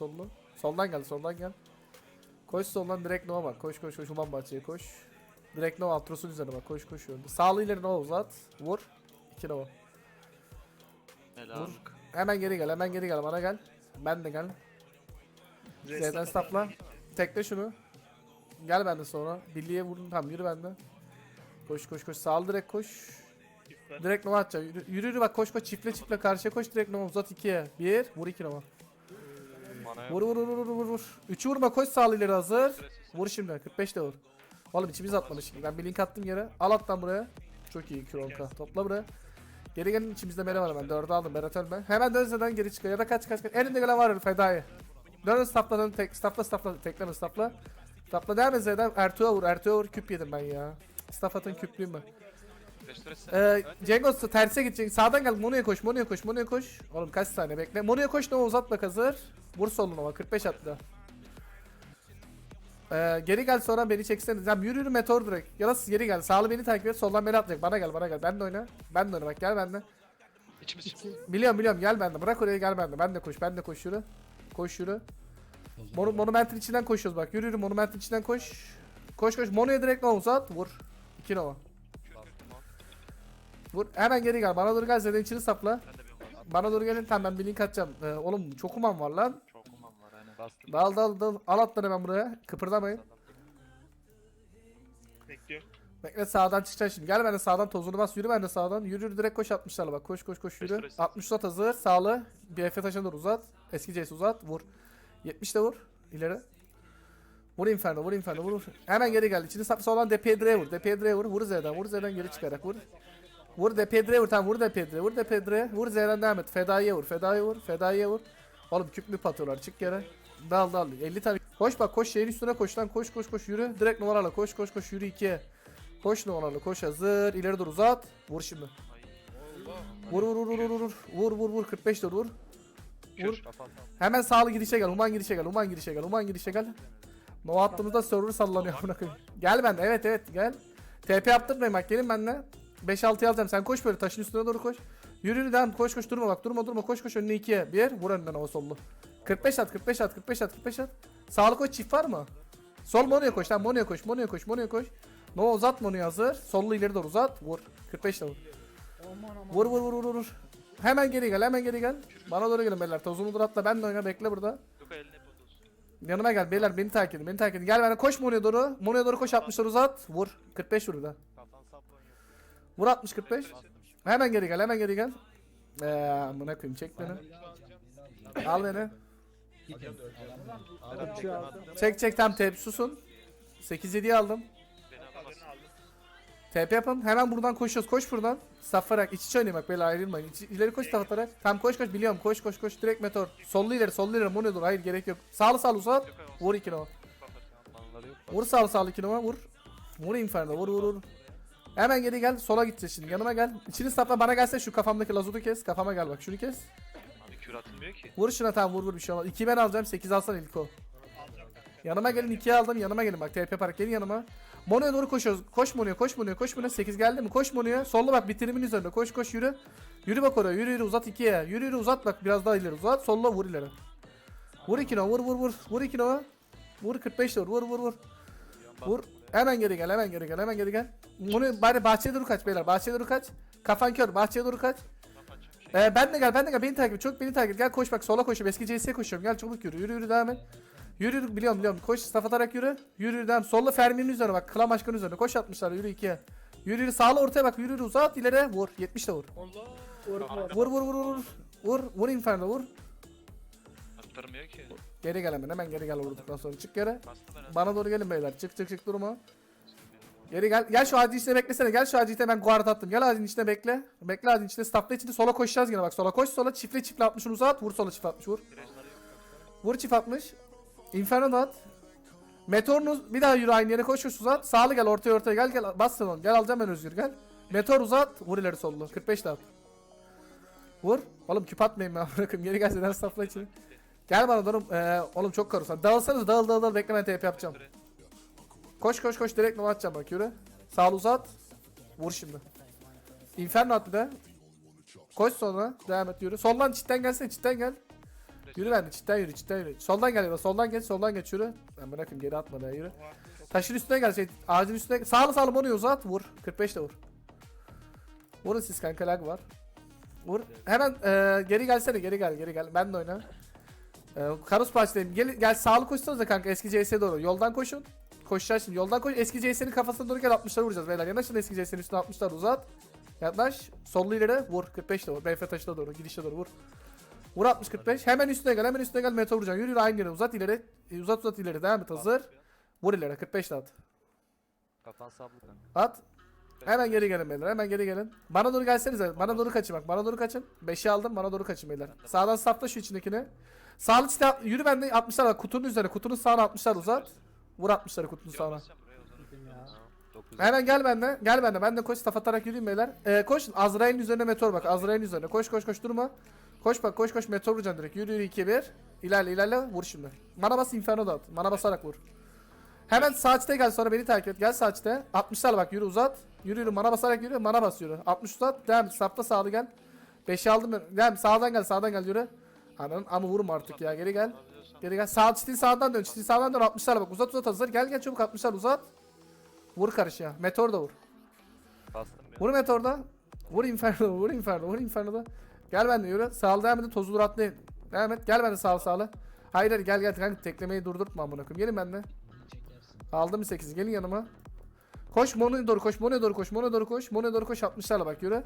Sollu. Soldan gel soldan gel. Koş soldan direkt Nova bak. Koş koş koş Human Bahçe'ye koş. Direkt Nova Atros'un üzerine bak. Koş koş yönde. Sağlı ileri Nova uzat. Vur. 2 Nova. Helal. Vur. Hemen geri gel hemen geri gel bana gel. Ben de gel. Z'den stopla. Tekle şunu. Gel bende sonra. Birliğe vurun tamam yürü bende. Koş koş koş sağlı direkt koş. Direkt Nova atacağım. Yürü, yürü yürü bak koş koş çiftle çiftle karşıya koş direkt Nova uzat 2'ye. 1 vur 2 Nova. Bana Vur vur vur vur vur vur. 3'ü vurma koş sağlı ileri hazır. Vur şimdi 45 de vur. Oğlum içimiz atmadı şimdi. Ben bir link attım yere. Al attan buraya. Çok iyi Kronka. Topla buraya. Geri gelin içimizde Mere var hemen. 4'ü aldım Berat ölme. Hemen dön zaten geri çıkıyor. Ya da kaç kaç kaç. Elinde gelen var fedayı. Dön stopla dön. Tek, stopla stopla. Tekleme stopla. Stopla devam et Z'den. Ertuğ'a vur. Ertuğ'a vur. Küp yedim ben ya. Staff atın küplüyüm ben. Ee, Cengo terse gidecek. Sağdan gel. Mono'ya koş. Mono'ya koş. Mono'ya koş. Oğlum kaç saniye bekle. Mono'ya koş. Nova uzat bak hazır. Vur soluna bak. 45 attı. Ee, geri gel sonra beni çeksene. Sen yürü yürü meteor direkt. Ya da siz geri gel. Sağlı beni takip et. Soldan beni atacak. Bana gel bana gel. Ben de oyna. Ben de oyna bak gel bende. İçimiz içimiz. Biliyorum biliyorum gel bende. Bırak oraya gel bende. Ben de koş. Ben de koş yürü. Koş yürü. Mon monumentin içinden koşuyoruz bak. Yürü yürü monumentin içinden koş. Koş koş. Mono'ya direkt Nova uzat. Vur. 2 Nova. Vur. Hemen geri gel. Bana doğru gel. Zeden içini sapla. Ben de bir umar. Bana doğru gelin. Tamam ben bir link atacağım. Ee, oğlum çok uman var lan. Çok umam var hani bastım. Dal dal dal. Al atları hemen buraya. Kıpırdamayın. Bekliyorum. Bekle sağdan çıkacaksın şimdi. Gel ben de sağdan tozunu bas. Yürü ben de sağdan. Yürü yürü direkt koş 60'larla bak. Koş koş koş yürü. Restore, 60 uzat hazır. Sağlı. Bir Efe taşına doğru uzat. Eski Jace uzat. Vur. 70 de vur. İleri. Vur Inferno. Vur Inferno. Vur. Hemen geri gel. İçini sapsa olan DP'ye vur. DP'ye vur. Vur Z'den. Vur Z'den geri çıkarak. Vur. Vur DP'ye vur. Tamam vur DP'ye. Vur DP'ye. Vur Z'den devam et. Fedaiye vur. Fedaiye vur. Fedaiye vur. Oğlum küp mü atıyorlar. Çık yere. Dal dal. 50 tane. Koş bak koş şeyin üstüne koş lan. Koş koş koş yürü. Direkt numaralarla koş koş koş yürü 2'ye. Koş numaralarla koş hazır. İleri dur uzat. Vur şimdi. Vur vur vur vur vur vur. Vur vur vur 45 dur vur. Vur. Hemen sağlı girişe gel. Human girişe gel. Human girişe gel. Human girişe gel. Nova attığımızda server sallanıyor. Gel ben. Evet evet gel. TP yaptırmayın bak gelin benimle. 5-6'ya alacağım. Sen koş böyle taşın üstüne doğru koş. Yürü yürü devam. Koş koş durma bak. Durma durma. Koş koş önüne 2'ye. 1. Vur önünden o sollu. 45 at 45 at 45 at 45 at. Sağlı koş çift var mı? Sol Mono'ya koş lan. Mono'ya koş. Mono'ya koş. Mono'ya koş. Nova uzat Mono'yu hazır. Sollu ileri doğru uzat. Vur. 45 de vur. Vur vur vur vur vur. Hemen geri gel. Hemen geri gel. Bana doğru gelin beyler. Tozumu dur atla. Ben de oyna. Bekle burada. Yanıma gel beyler beni takip edin beni takip edin. Gel bana koş Mono'ya doğru. Mono'ya doğru koş 60'lar uzat. Vur. 45 vur bir daha. Vur 60 45. Hemen geri gel hemen geri gel. Eee amına koyayım çek beni. Al beni. Çek çek tam tep susun. 8 7'yi aldım. TP yapın. Hemen buradan koşuyoruz. Koş buradan. Saflarak iç içe oynayın böyle ayrılmayın. İç, ileri koş saflarak. Tam koş koş biliyorum. Koş koş koş direkt meteor. Sollu ileri sollu ileri Mono dur. Hayır gerek yok. Sağlı sağlı uzat. Vur 2 numara. Manları yok. Vur sağlı sağlı 2 numara vur. Vur inferno vur vur vur. Hemen geri gel. Sola gideceğiz şimdi. Yanıma gel. İçini sapla bana gelse şu kafamdaki lazutu kes. Kafama gel bak. Şunu kes. Abi kür atılmıyor ki. Vur şuna tamam vur vur bir şey olmaz. 2 ben alacağım. 8 alsan ilk o. Yanıma gelin 2'ye aldım. Yanıma gelin bak. TP park gelin yanıma. Mono'ya doğru koşuyoruz. Koş Mono'ya koş Mono'ya koş Mono'ya. 8 geldi mi? Koş Mono'ya. Sollu bak bitirimin üzerinde. Koş koş yürü. Yürü bak oraya. Yürü yürü uzat 2'ye. Yürü yürü uzat bak biraz daha ileri uzat. Solla vur ileri. Vur 2 no vur vur vur. Vur 2 no. Vur 45 vur vur vur vur. Vur. Hemen geri gel hemen geri gel hemen geri gel. Bunu bari bahçeye doğru kaç beyler. Bahçeye doğru kaç. Kafan kör. Bahçeye doğru kaç. Ee, ben de gel ben de gel beni takip et. Çok beni takip et. Gel koş bak sola koşuyorum. Eski CS'ye koşuyorum. Gel çabuk yürü. Yürü yürü devam et. Yürü yürü biliyorum biliyorum. Koş staff atarak yürü. Yürü yürü devam. Solla Fermi'nin üzerine bak. Klan başkanı üzerine. Koş 60'lara yürü 2'ye. Yürü yürü sağla ortaya bak. Yürü yürü uzat ileri. Vur. 70 de vur. Vur vur vur vur vur. Vur vur inferno vur. Attırmıyor ki. Geri gel hemen. Hemen geri gel vurduktan sonra. Çık geri. Bana doğru gelin beyler. Çık çık çık durma. Geri gel. Gel şu ağacın içine beklesene. Gel şu ağacın içine ben guard attım. Gel ağacın içine bekle. Bekle ağacın içine. Staffla içinde sola koşacağız yine bak. Sola koş sola. Çiftle çiftle 60'ını uzat. Vur sola çift 60 vur. Vur çift 60. Inferno at. Meteorunu bir daha yürü aynı yere koş uzat. Sağlı gel ortaya ortaya gel gel. Bas sen onu. Gel alacağım ben Özgür gel. Meteor uzat. Vur ileri sollu. 45 de at. Vur. Oğlum küp atmayın ben bırakın. Geri gel sen staffla içine. Gel bana doğru. Ee, oğlum çok karusan. Dağılsanız dağıl dağıl dağıl. Bekle ben TP yapacağım. Koş koş koş direkt nova atacağım bak yürü. Sağ uzat. Vur şimdi. Inferno at bir de. Koş sonra. Devam et yürü. Soldan çitten gelsene çitten gel. Yürü bende çitten yürü çitten yürü. Soldan gel soldan geç soldan geç yürü. Ben bırakayım geri atma ya yürü. Taşın üstüne gel şey ağacın üstüne. Sağlı sağlı onu uzat vur. 45 de vur. Vurun siz kanka lag var. Vur. Hemen e, geri gelsene geri gel geri gel. Ben de oyna. E, Karus parçalayayım. Gel, gel sağlı koşsanız da kanka eski CS'ye doğru. Yoldan koşun. Koşacağız şimdi. Yoldan koş. Eski CS'nin kafasına doğru gel 60'lara vuracağız beyler. Yanaşın eski CS'nin üstüne 60'lar uzat. Yaklaş. Sollu ileri vur. 45 de vur. BF taşına doğru. Girişe doğru vur. Vur 60 45. Hemen üstüne gel. Hemen üstüne gel. Meteor vuracaksın. Yürü yürü aynı yere. Uzat ileri. E, Uzat uzat ileri. Devam et hazır. Vur ileri. 45 de at. Kafan sablı kanka. At. Hemen geri gelin beyler. Hemen geri gelin. Bana doğru gelsenize. Bana doğru kaçın bak. Bana doğru kaçın. 5'i aldım. Bana doğru kaçın beyler. Sağdan sapla şu içindekini. Sağlı işte yürü bende 60'lar var. Kutunun üzerine. Kutunun sağına 60'lar uzat. Vur 60'ları kutunun sağına. Hemen gel bende. Gel bende. Ben de koş staff atarak yürüyeyim beyler. Ee, koş. Azrail'in üzerine meteor bak. Azrail'in üzerine. Koş koş koş durma. Koş bak koş koş meteor vuracaksın direkt. Yürü yürü 2 1. İlerle ilerle vur şimdi. Mana bas inferno da at. Mana basarak vur. Hemen saçta gel sonra beni takip et. Gel saçta. 60'lar bak yürü uzat. Yürü yürü mana basarak yürü. Mana bas yürü. 60 uzat. Devam et. Sapta sağlı gel. 5'i aldım ben. Devam sağdan gel sağdan gel yürü. Ananın ama vurma artık ya. Geri gel. Geri gel. Sağ çitin sağdan dön. Çitin sağdan dön. 60'lar bak. Uzat uzat hazır. Gel gel çabuk 60'lar uzat. Vur karışıya. Meteor da vur. Bastım ya. Vur Meteor'da. Vur Inferno, vur Inferno, vur Inferno'da. Gel ben de yürü. Sağlı devam edin. Tozu dur atlayın. Devam et. Gel ben de sağlı sağlı. Hayır hayır gel gel kanka teklemeyi durdurtma amına koyayım. Gelin ben de. Aldım 8'i. Gelin yanıma. Koş Mono'ya doğru koş. Mono'ya doğru koş. Mono'ya doğru koş. Mono'ya doğru koş. 60'larla bak yürü.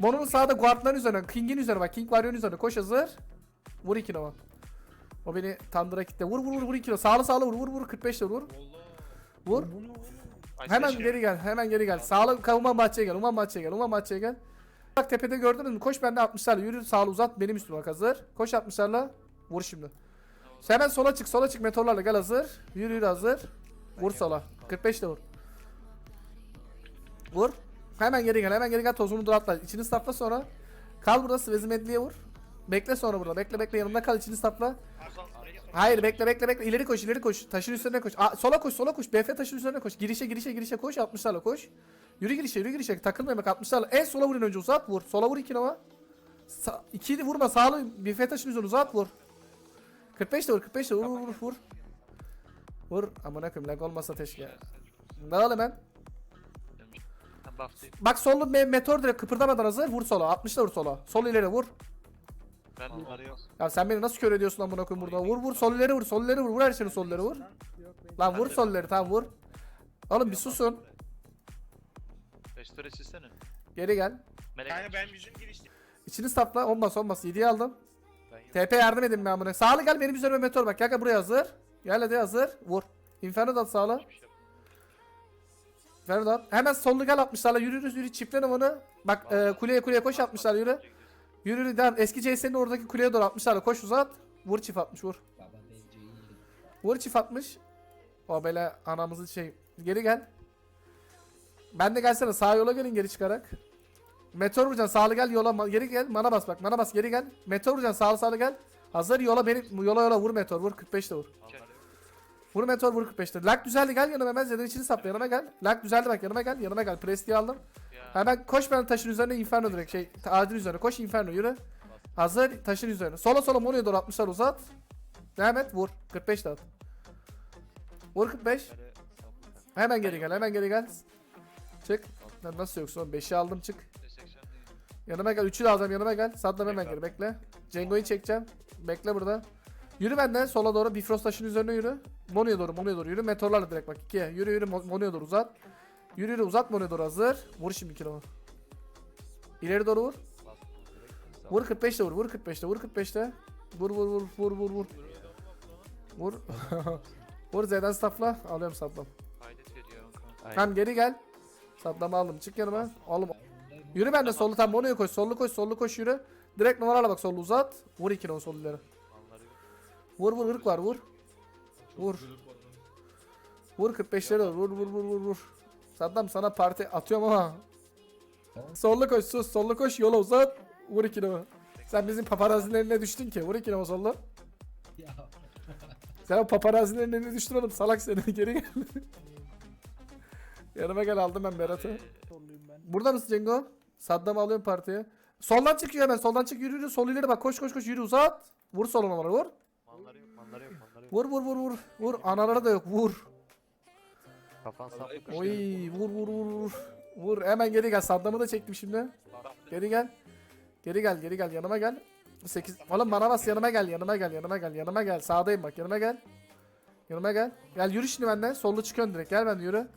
Mono'nun sağda guardların üzerine. King'in üzerine bak. King Warrior'un üzerine. Koş hazır. Vur 2 Nova. O beni tandıra kitle. Vur vur vur vur 2 Sağlı sağlı vur vur vur. 45 de vur. Vur. Hemen geri gel. Hemen geri gel. Sağlı Uman bahçeye gel. Uman bahçeye gel. Uman bahçeye gel. Bak tepede gördün mü? Koş bende 60'larla. Yürü sağlı uzat. Benim üstüme bak hazır. Koş 60'larla. Vur şimdi. Sen hemen sola çık. Sola çık meteorlarla gel hazır. Yürü yürü hazır. Vur sola. 45 de vur. Vur. Hemen geri gel. Hemen geri gel. Tozunu dur atla. İçini stapla sonra. Kal burada Svez'i medliye vur. Bekle sonra burada. Bekle bekle yanımda kal. içini stapla. Hayır bekle bekle bekle. İleri koş ileri koş. Taşın üzerine koş. Aa, sola koş sola koş. BF taşın üzerine koş. Girişe girişe girişe koş. 60'larla koş. Yürü girişe yürü girişe. Takılma bak 60'larla. En sola vurun önce uzat vur. Sola vur 2 nova. Sa ikili vurma sağlı. BF taşın üzerine uzat vur. 45 de vur 45 de vur vur vur. Vur. Vur. Amına koyayım lag olmasa teşke. Dağıl hemen. Ben buff'tayım. Bak sollu me meteor direkt kıpırdamadan hazır. Vur sola. 60'la vur sola. Sol ileri vur. Ben onları yok. Ya sen beni nasıl kör ediyorsun amına koyayım burada? Vur vur sol ileri vur. Sol ileri vur. Vur her şeyin sol ileri vur. Lan vur sol ileri tamam vur. Oğlum bir susun. Restore silsene. Geri gel. Melek. Kanka ben bizim girişte. İçini sapla. Olmaz olmaz. 7'yi aldım. TP yardım edin ben buna. Sağlı gel benim üzerime meteor bak. Gel buraya hazır. Gel hadi hazır. Vur. Inferno da. Hiçbir şey. Inferno da. Hemen sollu gel 60'larla yürü yürü yürü çiftlen onu. Bak e, kuleye kuleye koş 60'larla yürü. Yürü yürü devam. Eski CS'nin oradaki kuleye doğru 60'larla koş uzat. Vur çift 60 vur. Vur çift 60. O böyle anamızı şey. Geri gel. Ben de gelsene sağ yola gelin geri çıkarak. Meteor vuracaksın sağlı gel yola geri gel mana bas bak mana bas geri gel. Meteor vuracaksın sağlı sağlı gel. Hazır yola beni yola yola vur meteor vur 45 de vur. Onları yok. Vur meteor vur 45'te. Lag düzeldi gel yanıma hemen Zed'in içini sapla yanıma gel. Lag düzeldi bak yanıma gel yanıma gel. Prestiği aldım. Ya. Hemen koş ben taşın üzerine inferno direkt şey ağacın üzerine koş inferno yürü. Hazır taşın üzerine. Sola sola monoya doğru 60'lar uzat. Devam et vur. 45 de at. Vur 45. Onları Hemen geri gel hemen geri gel. Çık. Lan nasıl yoksun oğlum 5'i aldım çık. Yanıma gel 3'ü de alacağım yanıma gel. Saddam hemen geri bekle. Cengo'yu çekeceğim. Bekle burada. Yürü benden sola doğru Bifrost taşın üzerine yürü. Mono'ya doğru Mono'ya doğru yürü. Meteorlarla direkt bak 2'ye. Yürü yürü Mo- Mono'ya doğru uzat. Yürü yürü uzat Mono'ya doğru hazır. Vur şimdi kilo. İleri doğru vur. Vur 45'te vur. Vur 45'te. Vur 45'te. Vur vur vur vur vur vur. Vur. vur Z'den stafla. Alıyorum. Aynen. Tamam geri gel. Saplama aldım. Çık yanıma. Oğlum. Yürü ben de sollu tam Mono'ya koş. Sollu koş. Sollu koş yürü. Direkt numarayla bak sollu uzat. Vur 2 o sollu ileri. Onları yok. Vur vur ırk var vur. Vur. Vur 45'leri vur vur vur vur vur vur. Saddam sana parti atıyorum ama. Sollu koş sus sollu koş yola uzat. Vur 2 Sen bizim paparazilerin eline düştün ki. Vur 2 numara sollu. Sen o paparazilerin eline düştün oğlum salak seni geri gel. Yanıma gel aldım ben Berat'ı. Ee, Burada mısın Cengo? Saddam alıyorum partiye. Soldan çıkıyor hemen soldan çık yürü yürü sol ileri bak koş koş koş yürü uzat. Vur sol numara vur. Manları yok, manları yok, manları yok. Vur vur vur vur. Vur anaları da yok vur. Kafan sablık. Oy vur vur vur vur. Vur hemen geri gel. Saddam'ı da çektim şimdi. Geri gel. Geri gel geri gel yanıma gel. 8 Oğlum bana bas yanıma gel yanıma gel yanıma gel yanıma gel. Sağdayım bak yanıma gel. Yanıma gel. Gel yürü şimdi benden. Sollu çıkıyorsun direkt. Gel ben yürü.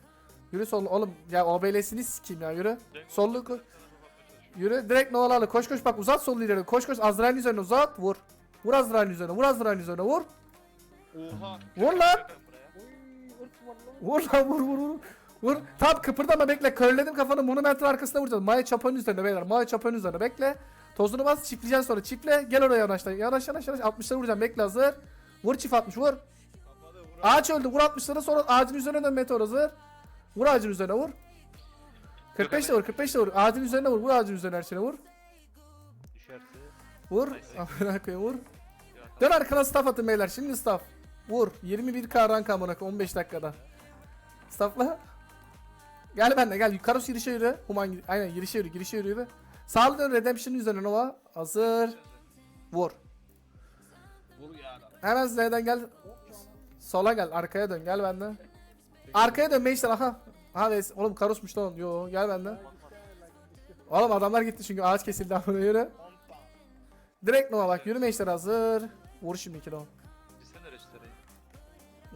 Yürü sollu. Oğlum ya OBL'sini sikeyim ya yürü. Sollu ko- Yürü direkt Novalarla koş koş bak uzat sollu ileri. Koş koş Azrail'in üzerine uzat vur. Vur Azrail'in üzerine. Vur Azrail'in üzerine vur. Oha. Vur lan. Vur lan vur vur vur. Vur. Tam kıpırdama bekle. Körledim kafanı. Monumentin arkasına vuracağız. Maya çapanın üzerine beyler. Maya çapanın üzerine bekle. Tozunu bas çipleyeceksin sonra. Çiple. Gel oraya yanaşla. Yanaş yanaş yanaş. 60'ları vuracağım. Bekle hazır. Vur çift 60 vur. Ağaç öldü. Vur 60'ları sonra ağacın üzerine dön meteor hazır. Vur ağacın üzerine vur. 45 de vur. 45 de vur. Ağacın üzerine vur. Vur ağacın üzerine her şeyine vur. Düşerse Vur. Amına koyayım vur. Dön arkana staff atın beyler. Şimdi staff. Vur. 21k rank amına koyayım 15 dakikada. Staffla. Gel benimle gel. Karos girişe yürü. Human gir- aynen girişe yürü. Girişe yürü. yürü. Sağlı dön Redemption'ın üzerine Nova. Hazır. Vur. Vur ya. Hemen Z'den gel. Sola gel. Arkaya dön. Gel benden. Arkaya dön Meister. Aha. Aha res- oğlum Karos'muş lan. Yo gel benden. Oğlum adamlar gitti çünkü ağaç kesildi amına yürü. Direkt Nova bak. Yürü Meister hazır. Vur şimdi iki Nova.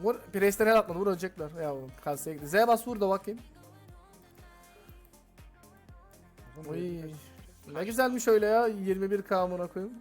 Vur. Priest'ten el atmadı. Vur ölecekler. Ya oğlum kasaya gitti. Z bas vur da bakayım. Oy. Ne güzelmiş öyle ya. 21k amına koyayım.